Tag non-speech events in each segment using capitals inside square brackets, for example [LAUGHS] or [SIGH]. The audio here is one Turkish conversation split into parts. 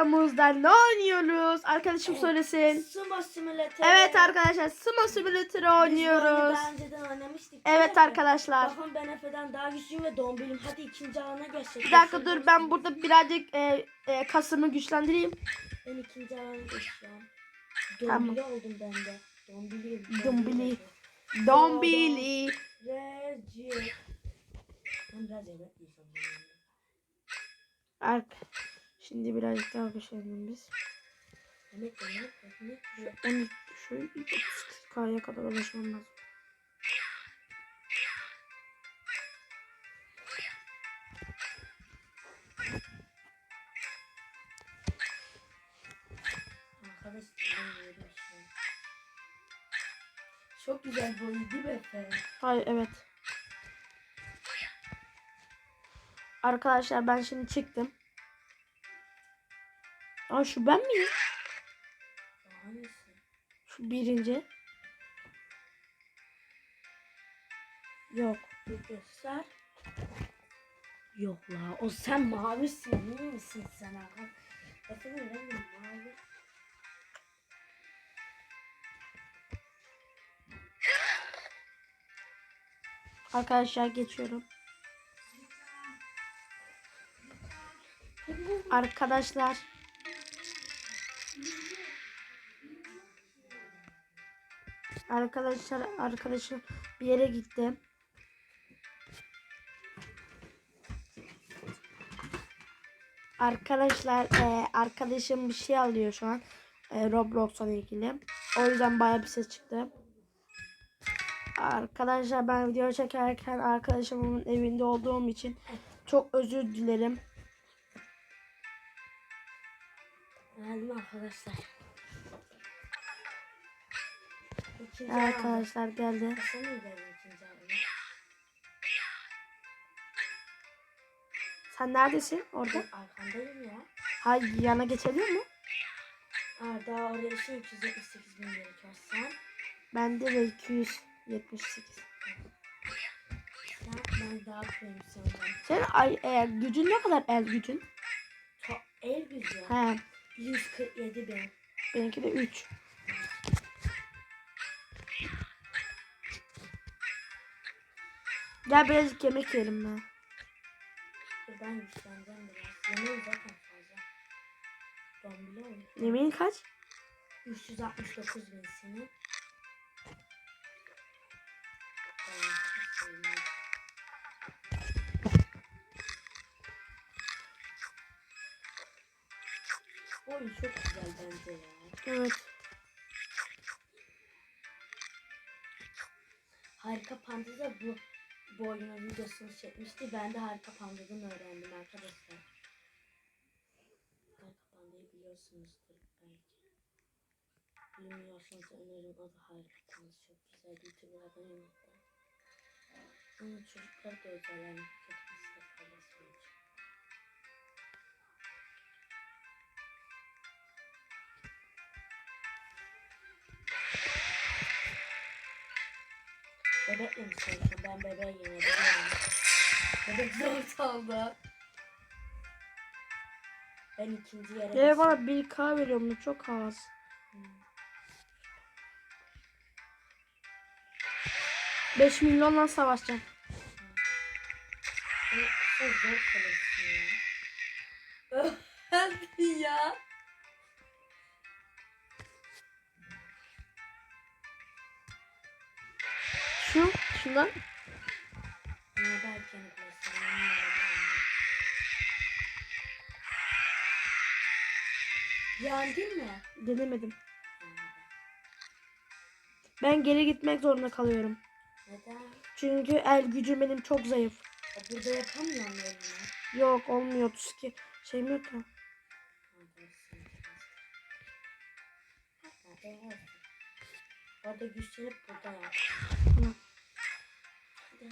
Videomuzda ne oynuyoruz? Arkadaşım söylesin. Sumo Simulator. Evet arkadaşlar Sumo Simulator Biz oynuyoruz. Daha önceden oynamıştık. Evet arkadaşlar. Bakın ben Efe'den daha güçlüyüm ve dombilim. Hadi ikinci alana geçelim. Bir dakika dur ben burada birazcık e, e, kasımı güçlendireyim. Ben ikinci alana. Tamam. Dombili oldum ben de. Dombiliyim. Dombili. Dombili. Reci. Ben biraz yemek yiyeceğim. Ark. Şimdi birazcık daha güçlendim biz. Yemek. 12 şöyle 30K'ya kadar ulaşmam lazım. Şu. Çok güzel bir oyun değil mi Efe? Hayır evet. Arkadaşlar ben şimdi çıktım. Aa şu ben miyim? Şu birinci. Yok. Göster. Yok la o sen mavisin iyi misin sen aga? Efendim rengim mavi. Arkadaşlar geçiyorum. Arkadaşlar. Arkadaşlar arkadaşım bir yere gitti. Arkadaşlar e, arkadaşım bir şey alıyor şu an. E, Roblox'la ilgili. O yüzden baya bir ses çıktı. Arkadaşlar ben video çekerken arkadaşımın evinde olduğum için çok özür dilerim. Geldim arkadaşlar. İkinci. Arkadaşlar geldi. Sen? Sen neredesin orada? Arkandayım ya. Hayır yana geçebiliyor mu? Aa, daha oraya şey 278 bin gerekiyor. Sen, Bende de 278. sen ben daha premium sanırım. Senin ay, e, gücün ne kadar el gücün? To el gücü. He, 147 bin. benimki de 3. Gel birazcık yemek yiyelim ben. Dur ben güçleneceğim biraz. Yemeğim zaten fazla. Dombili oldu. Yemeğin kaç? 369 bin senin. Oyun çok güzel bence ya. Evet. Harika Panda da bu, bu oyunun videosunu çekmişti. Ben de Harika Panda'dan öğrendim arkadaşlar. Harika Panda'yı biliyorsunuzdur belki. Bilmiyorsanız öneririm da Harika Panda. Çok güzel YouTuber'lardan yönetmen. Onun çocuklar da özel yani Bebekle mi çalışıyorsun? Ben bebeği yenebiliyorum. Bebek zor oldu. Ben ikinci yere geçtim. bana 1K veriyorum bu çok az. Hmm. 5 milyonla savaşacağım. Sen zor kalırsın Yapıyorsun. Yendin mi? Denemedim. Ben geri gitmek zorunda kalıyorum. Neden? Çünkü el gücüm benim çok zayıf. O burada yapamıyor mu elini? Yok olmuyor 32 şeyim yok ya. Orada güçlenip burada yap. Tamam. Hadi.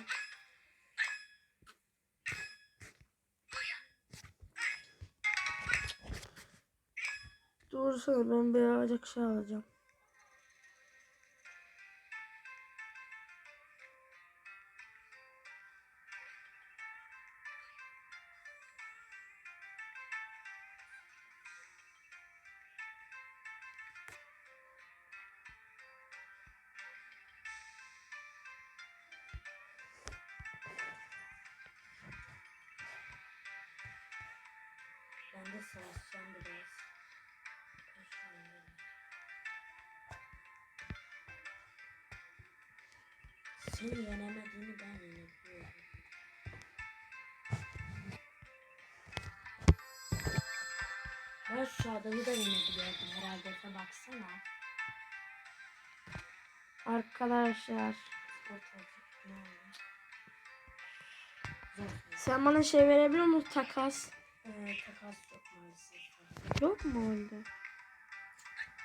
Dursana ben birazcık şey alacağım. Seni yenemediğini ben yenebiliyorum. Ben şu adamı da yenebiliyordum herhalde. Efe baksana. Arkadaşlar. Sen bana şey verebiliyor musun takas? Ee, takas yok maalesef. Yok mu oyunda?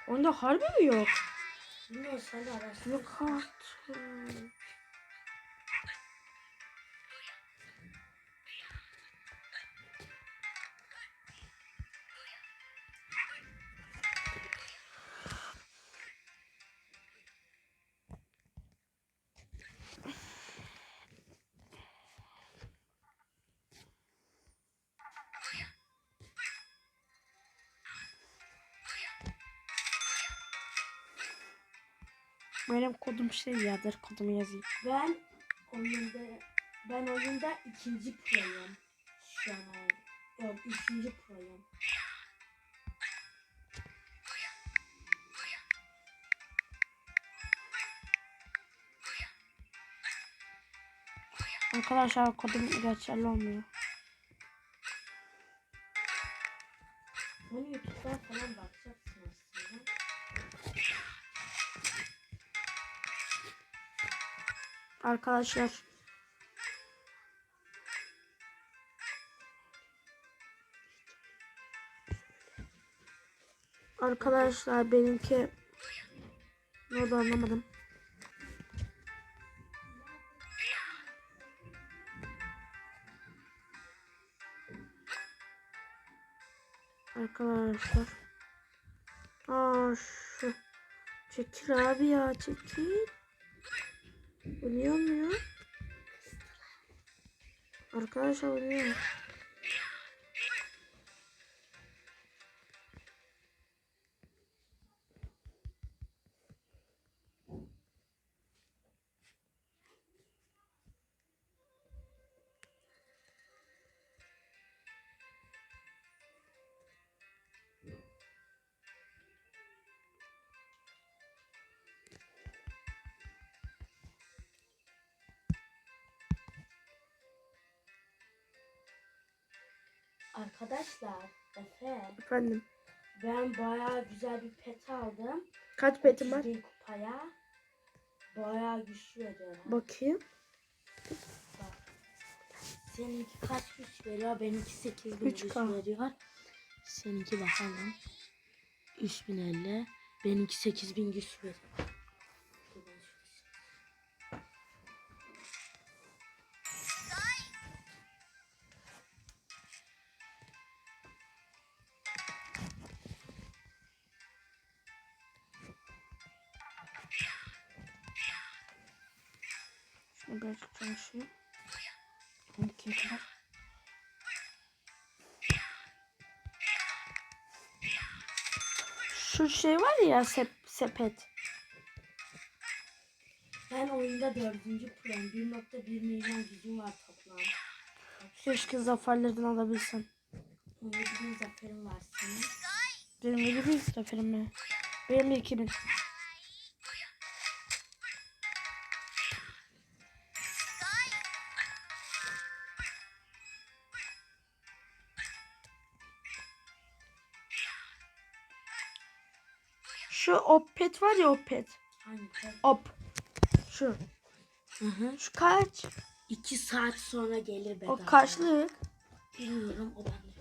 Oyunda harbi mi yok? Bilmiyorum sen de araştır. Yok artık. Benim kodum şey yadır. Kodumu yazayım. Ben oyunda ben oyunda ikinci proyum. Şu an yok üçüncü proyum. Arkadaşlar kodum geçerli olmuyor. Onu YouTube'dan Arkadaşlar. Arkadaşlar benimki ne oldu anlamadım. Arkadaşlar. Aa şu. Çekil abi ya çekil. Oynuyor mu ya? Arkadaşlar oynuyor. Arkadaşlar Efe Efendim. ben bayağı güzel bir pet aldım. Kaç petim var? 30 bin kupaya. Bayağı güçlü veriyor. ha. Bakayım. Bak. Seninki kaç güç veriyor? Benimki 8 bin güç 3K. veriyor. Seninki bakalım. 3050. Benimki 8000 güç veriyor. Ya sep, sepet. Ben oyunda 4. proyum. 1.1 milyon gücüm var toplam. Keşke zaferlerden alabilsem. 17 bin zaferim var senin. Benim 7 bin zaferim mi? Benim de 2000. Şu opet var ya. Hangi pet? Op. Şu. Hı hı. Şu kaç? 2 saat sonra gelir bedava. O kaçlık? Bilmiyorum o bende.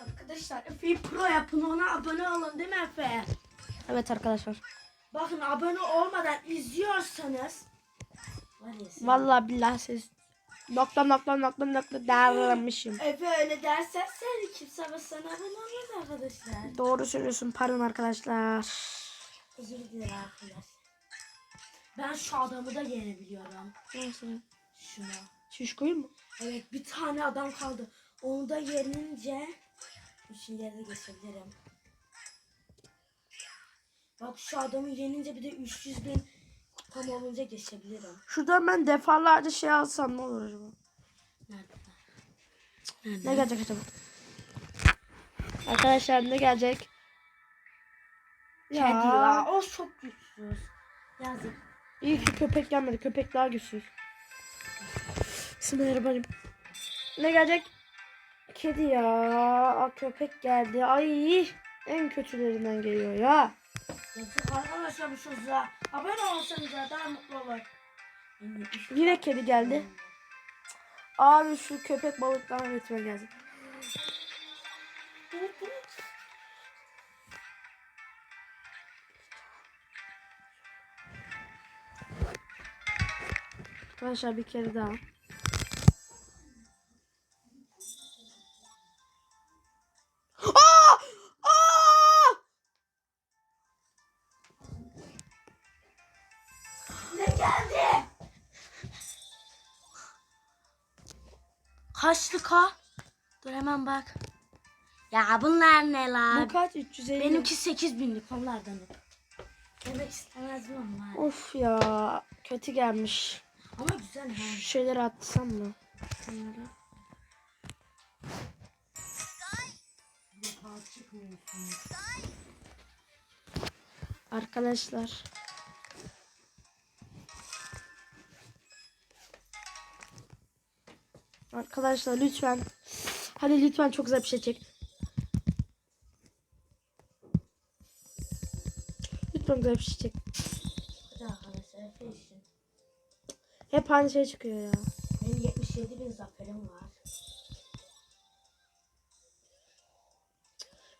Arkadaşlar Efe'yi pro yapın ona abone olun değil mi Efe? Evet arkadaşlar. Bakın abone olmadan izliyorsanız Vallahi billahi siz nokta nokta nokta nokta derlemişim. Efe öyle dersen sen kimse sana abone olmaz arkadaşlar. Doğru söylüyorsun pardon arkadaşlar. Özür dilerim arkadaşlar. Ben şu adamı da yenebiliyorum. Neyse. Şunu. Şişkoyu mu? Evet bir tane adam kaldı. Onu da yenince üçüncü yere de geçebilirim. Bak şu adamı yenince bir de 300 bin kupam olunca geçebilirim. Şuradan ben defalarca şey alsam ne olur acaba? Nerede? Ne gelecek acaba? Arkadaşlar ne gelecek? Kedi ya. O çok güçsüz. Yazık. İyi ki köpek gelmedi. Köpek daha güçsüz. Bismillahirrahmanirrahim. Ne gelecek? Kedi ya. Aa, köpek geldi. Ay en kötülerinden geliyor ya. Yazık arkadaşlar bu çocuğa. Abone olsanız daha mutlu olur. Yine kedi geldi. Abi şu köpek balıklarına ritme gelsin. Arkadaşlar bir kere daha. Kaçlık ha? Dur hemen bak. Ya bunlar ne la? Bu kaç? 350. Benimki 8 binlik onlardan. Demek istemezdim ama. Of ya. Kötü gelmiş. Ama güzel ha. Şu şeyleri atsam mı? Bunları. Arkadaşlar. Arkadaşlar lütfen. Hadi lütfen çok güzel bir şey çek. Lütfen güzel bir şey çek. Hep aynı şey çıkıyor ya. Benim 77 bin zaferim var.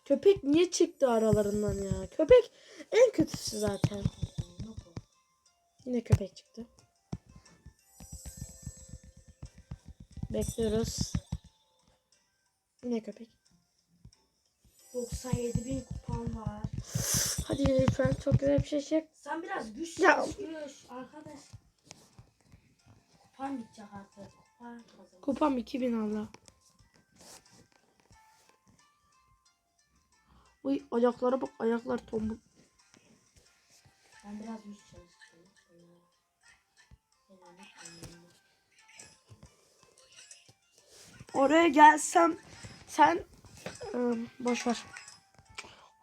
Köpek niye çıktı aralarından ya? Köpek en kötüsü zaten. Yine köpek çıktı. Bekliyoruz. Yine köpek. 97 bin kupam var. Hadi lütfen çok güzel bir şey çek. Sen biraz güç Ya. çalış, güç arkadaş. Kupan gidecek artık. Kupan kazan. Kupam 2000 Allah. Uy ayaklara bak ayaklar tombul. Ben biraz güç çalışacağım. Oraya gelsem sen ıı, boş ver.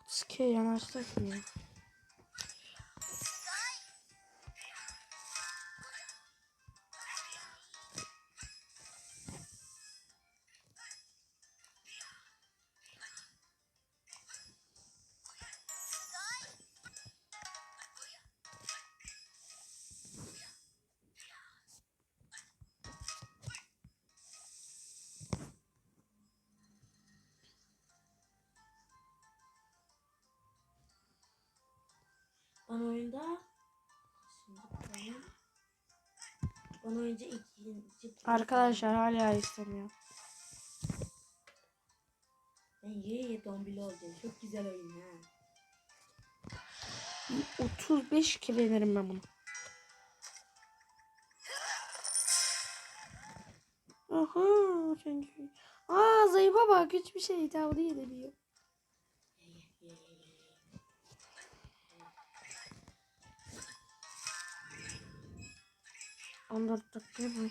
Ske yanaştık mı Ben oyunda şimdi bakalım. Ben oyunca ikinci Arkadaşlar hala istemiyor. Ben ye ye dombili oldum. Çok güzel oyun ha. 35 kere yenerim ben bunu. Aha çünkü. Aa zayıfa bak hiçbir şey hitabı yenemiyor. Ye 14 dakika mı?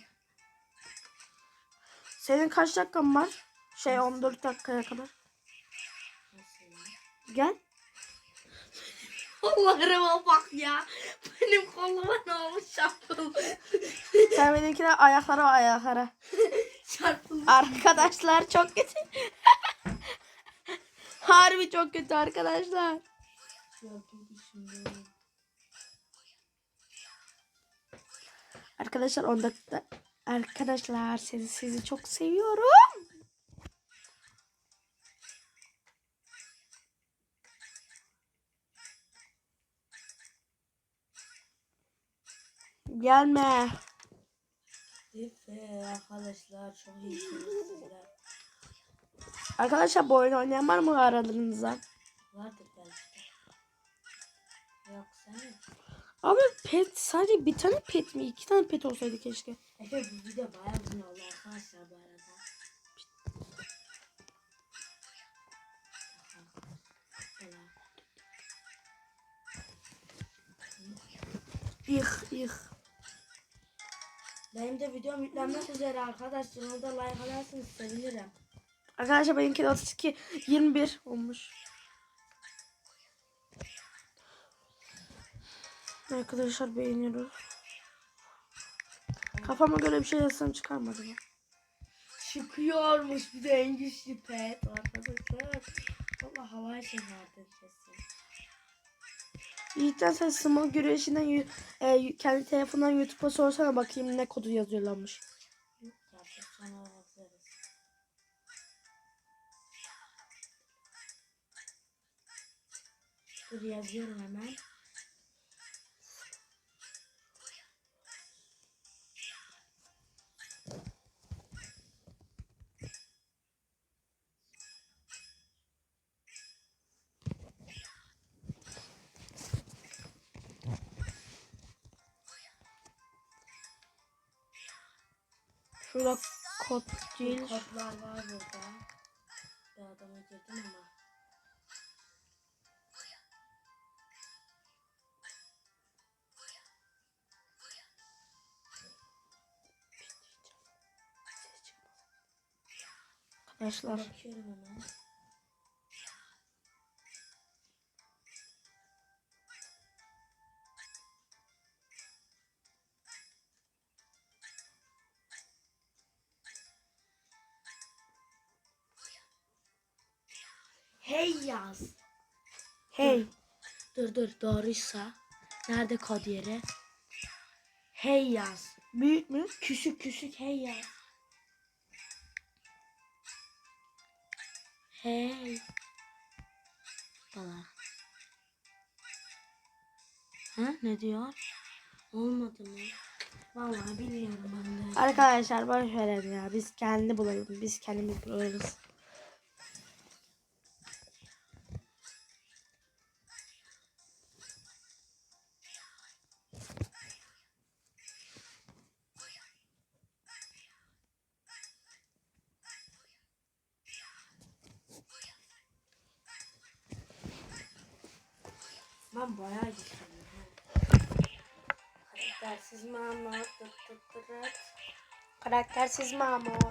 Senin kaç dakikan var? Şey 14 dakikaya kadar. Gel. [LAUGHS] Kollarıma bak ya. Benim koluma ne olmuş çarpıldı. [LAUGHS] Sen benimkine ayaklara ayaklara. [LAUGHS] çarpıldı. Arkadaşlar çok kötü. Harbi çok kötü arkadaşlar. Çarpıldı şimdi. Arkadaşlar 10 dakika. Arkadaşlar sizi sizi çok seviyorum. Gelme. Efe arkadaşlar çok iyisiniz. Arkadaşlar bu oyunu oynayan var mı aralarınızda? Vardır belki. Yok sen yok. Abi pet sadece bir tane pet mi? İki tane pet olsaydı keşke. Efe bu video bayağı uzun oldu arkadaşlar bu arada. İh ih. Benim de videom yüklenmek üzere arkadaşlar. Onu da like atarsanız sevinirim. Arkadaşlar benimki de 32 21 olmuş. Arkadaşlar beğeniyoruz. Kafama göre bir şey yazsam çıkarmadı mı? Çıkıyormuş bir de en güçlü pet arkadaşlar. Valla havai şeylerdir kesin. Yiğitten sen small güreşinden e, kendi telefonundan YouTube'a sorsana bakayım ne kodu yazıyorlarmış. Sonra bakarız. Dur yazıyorum hemen. Şurada kod değil. Kodlar var burada. Bir adama girdim ama. Arkadaşlar Bakıyorum hemen. Hey yaz. hey Dur dur doğruysa. Nerede kod yeri? Hey yaz. büyük mü? Küçük küçük hey yaz. Hey. Bala. Ha ne diyor? Olmadı mı? Vallahi bilmiyorum ben de. Arkadaşlar boş verelim ya. Biz kendi bulalım. Biz kendimiz buluruz. Ben bayağı. Karaktersiz. Tıt tıt tırıt. Karaktersiz bir şeyler yapıyorsun.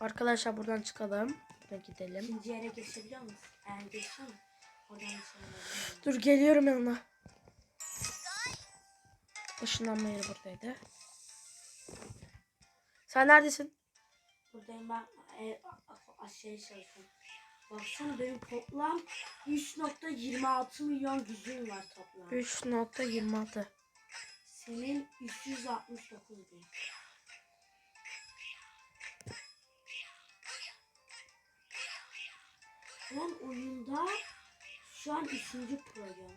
Arkadaşlar buradan çıkalım. Buradan gidelim. İkinci yere geçebiliyor musun? Eğer geçiyor mu? Oradan şey. Dur geliyorum yanına. Işınlanma yeri buradaydı. Sen neredesin? Buradayım ben e, aşağıya çalışıyorum. Baksana benim toplam 3.26 milyon gücüm var toplam. 3.26. Senin 369 bin. Ben oyunda şu an 3. program.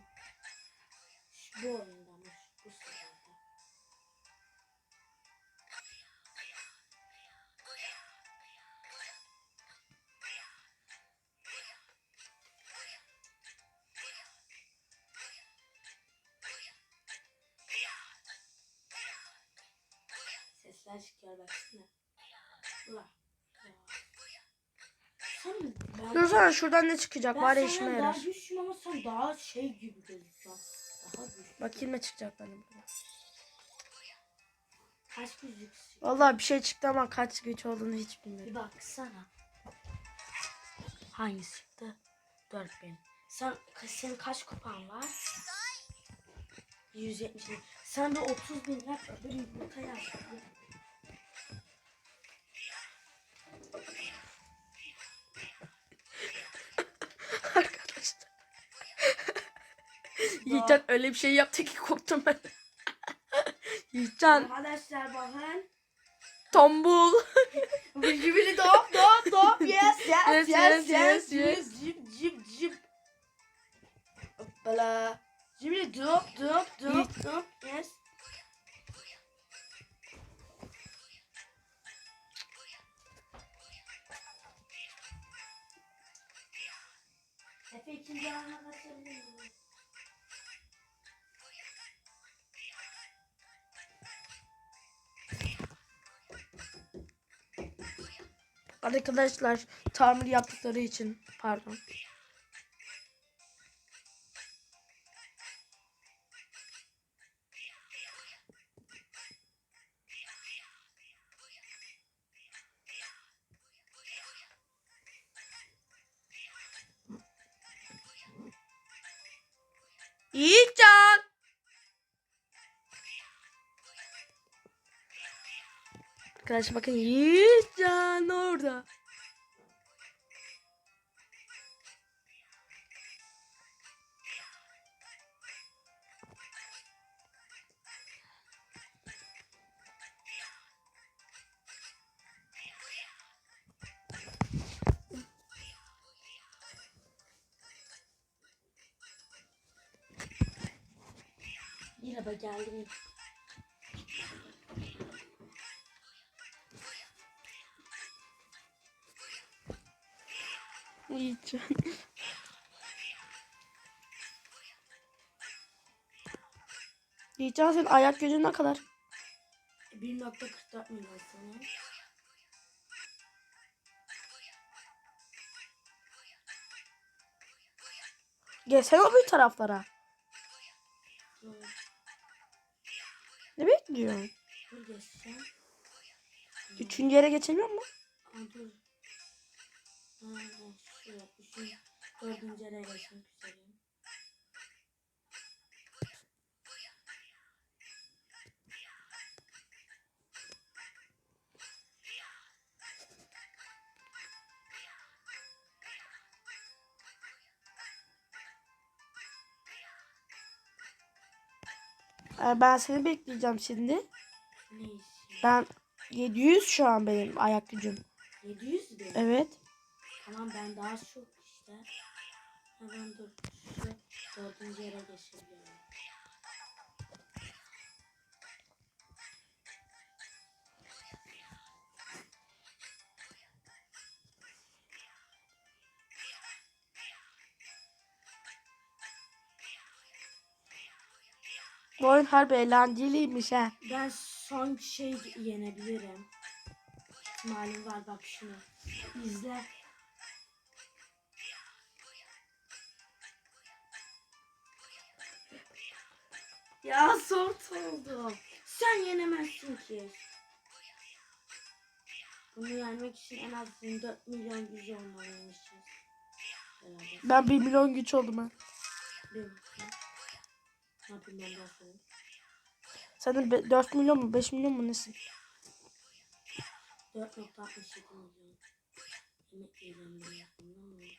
Bu oyundamış. Şuradan ne çıkacak? ben Bari senden işime yarar. güçlüyüm ama sen daha şey gibi gözüküyorsun. Daha güçlü. Bakayım ne çıkacak benim. Kaç güçlüsün? Vallahi bir şey çıktı ama kaç güç olduğunu hiç Bir bilmiyorum. baksana. Hangisi çıktı? 4000. Sen, senin kaç kupan var? 170 bin. Sen de 30 bin yap öbür yumurta yap. Yiğitcan öyle bir şey yaptı ki korktum ben. [LAUGHS] Yiğitcan Arkadaşlar bakın. tombul. Jibili dop dop dop yes Yes, yes yes, yes yes, yes jib jib jib. Hoppala. Jibili dop dop dop dop yes. Efe ikinci alana Arkadaşlar tamir yaptıkları için pardon. Arkadaşlar bakın Yiğitcan orada. Merhaba geldim. Yiğitcan. [LAUGHS] Yiğitcan senin ayak gücün ne kadar? 1.44 milyon sana. Gelsene o bir taraflara. Ne bekliyorsun? dur. Üçüncü yere geçemiyor mu? Aa, dur. Şuraya. Üçün, dördüncü yere geçmek üzereyim. Ee, Ben seni bekleyeceğim şimdi. Ne işi? Ben 700 şu an benim ayak gücüm. 700 bin. Evet. Tamam ben daha çok işte. Hemen dur. Şu dördüncü yere geçebiliyorum. Bu oyun harbi eğlenceliymiş ha. Ben son şey yenebilirim. İhtimalim var bak şunu. İzle. Ya sort oldu. Sen yenemezsin ki. Bunu yenmek için en az 24 milyon gücü olmalıymışız. Ben 1 milyon güç oldum bakayım. Ne yapayım ben daha sonra? Senin be- 4 milyon mu 5 milyon mu nesin? 4.67 milyon. Yemek yiyeceğim ben yakında ama.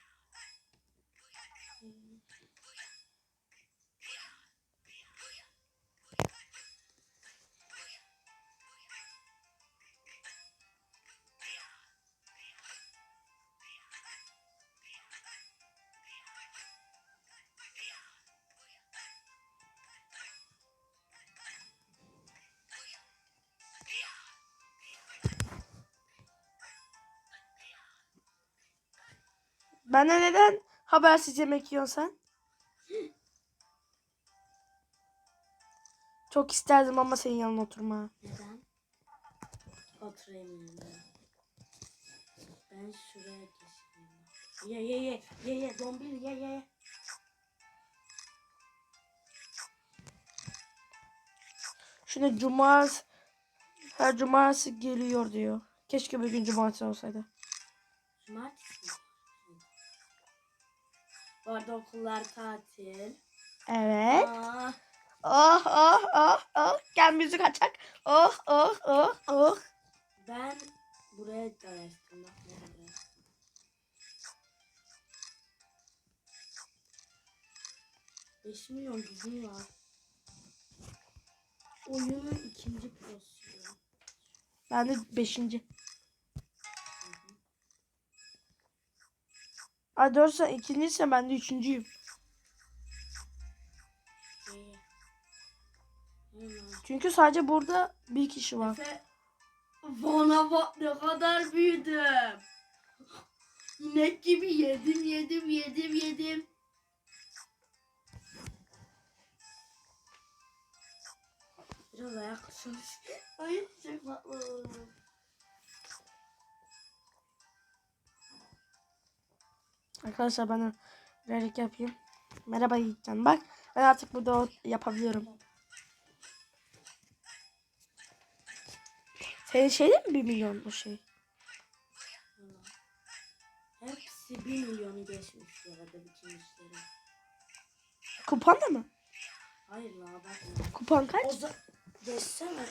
Bana neden habersiz yemek yiyorsun sen? Çok isterdim ama senin yanına oturma. Neden? Oturayım yanına. Ben şuraya geçeyim. Ye ye ye ye ye dombil ye ye. Şimdi cumartesi her cumartesi geliyor diyor. Keşke bir gün cumartesi olsaydı. Cumartesi? Bu arada okullar tatil. Evet. Aa, Oh oh oh oh. Gel müzik açak. Oh oh oh oh. ben buraya nerede. Beş milyon gücüm var. Oyunun ikinci pozisyonu. Ben de beşinci. Ay doğru sen ikinciysen ben de üçüncüyüm. Çünkü sadece burada bir kişi var. Efe, bana bak ne kadar büyüdüm. İnek gibi yedim yedim yedim yedim. Biraz ayak. Ay çok Arkadaşlar ben birazcık yapayım. Merhaba Yiğitcan. Bak ben artık burada yapabiliyorum. Senin şeyde mi 1 milyon o şey? Hepsi 1 milyonu geçmiş bu arada bütün işleri. Kupan da mı? Hayır la bakma. Kupan kaç? O zaman desene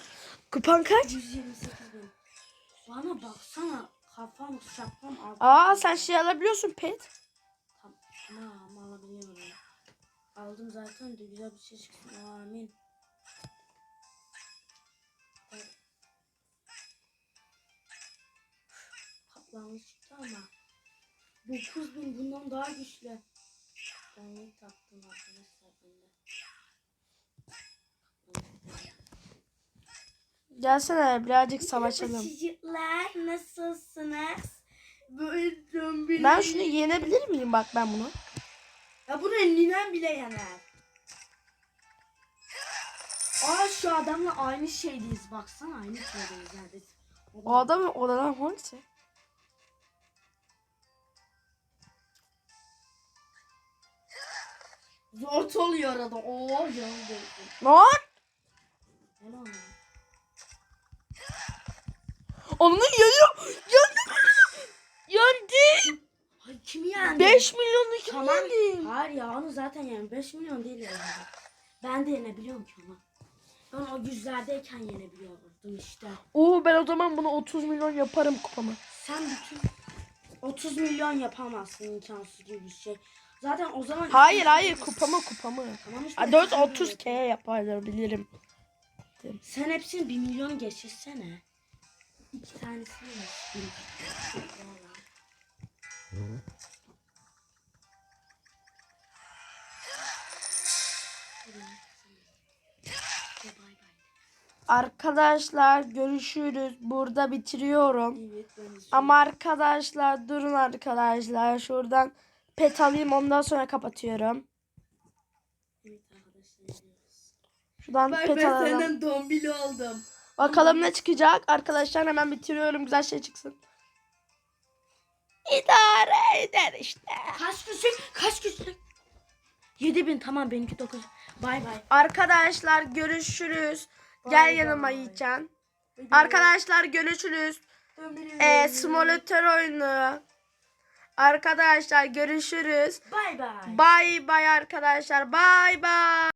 Kupan kaç? 128 bin. Bana baksana kafam şapkam altı. Aa sen şey alabiliyorsun pet. Tam, tamam alabiliyorum. Aldım zaten de güzel bir şey çıksın. Amin. Evet. Kaplanmış çıktı ama 9000 bundan daha güçlü. Ben iyi taktım arkadaşlar bende. Gelsene birazcık savaşalım. Çocuklar nasılsınız? Böyle zombi. Ben şunu yenebilir miyim bak ben bunu? Ya bunu ninem bile yener. Aa şu adamla aynı şeydeyiz. Baksana aynı şeydeyiz neredeyse. O adam o adam hangisi? Zor oluyor arada. Oo canım değilsin. Lan! Ne lan? Onu geliyor. Yendi. Yendi. Ay kimi yendi? 5 milyonluk kim Tamam. yendi? Hayır ya onu zaten yani 5 milyon değil yani. Ben de yenebiliyorum ki ama. Ben o yüzlerdeyken yenebiliyordum işte. Oo ben o zaman bunu 30 milyon yaparım kupamı. Sen bütün 30 milyon yapamazsın imkansız gibi bir şey. Zaten o zaman Hayır hayır kupamı kupamı. Tamam işte. Ha, 4 30 k yaparlar bilirim. Sen hepsini 1 milyon geçirsene. İki tanesini mi? Arkadaşlar görüşürüz. Burada bitiriyorum. Evet ben Ama arkadaşlar durun arkadaşlar. Şuradan pet alayım ondan sonra kapatıyorum. Evet arkadaşlar izliyoruz. Şuradan pet alalım. dombili oldum. Bakalım ne çıkacak. Arkadaşlar hemen bitiriyorum. Güzel şey çıksın. İdare eder işte. Kaç kişi? Kaç kişi? 7000 tamam benimki 9. Bay bay. Arkadaşlar görüşürüz. Gel yanıma. Yiğitcan. Arkadaşlar görüşürüz. Ee, simülatör oyunu. Arkadaşlar görüşürüz. Bay bay. Bay bay arkadaşlar. Bay bay.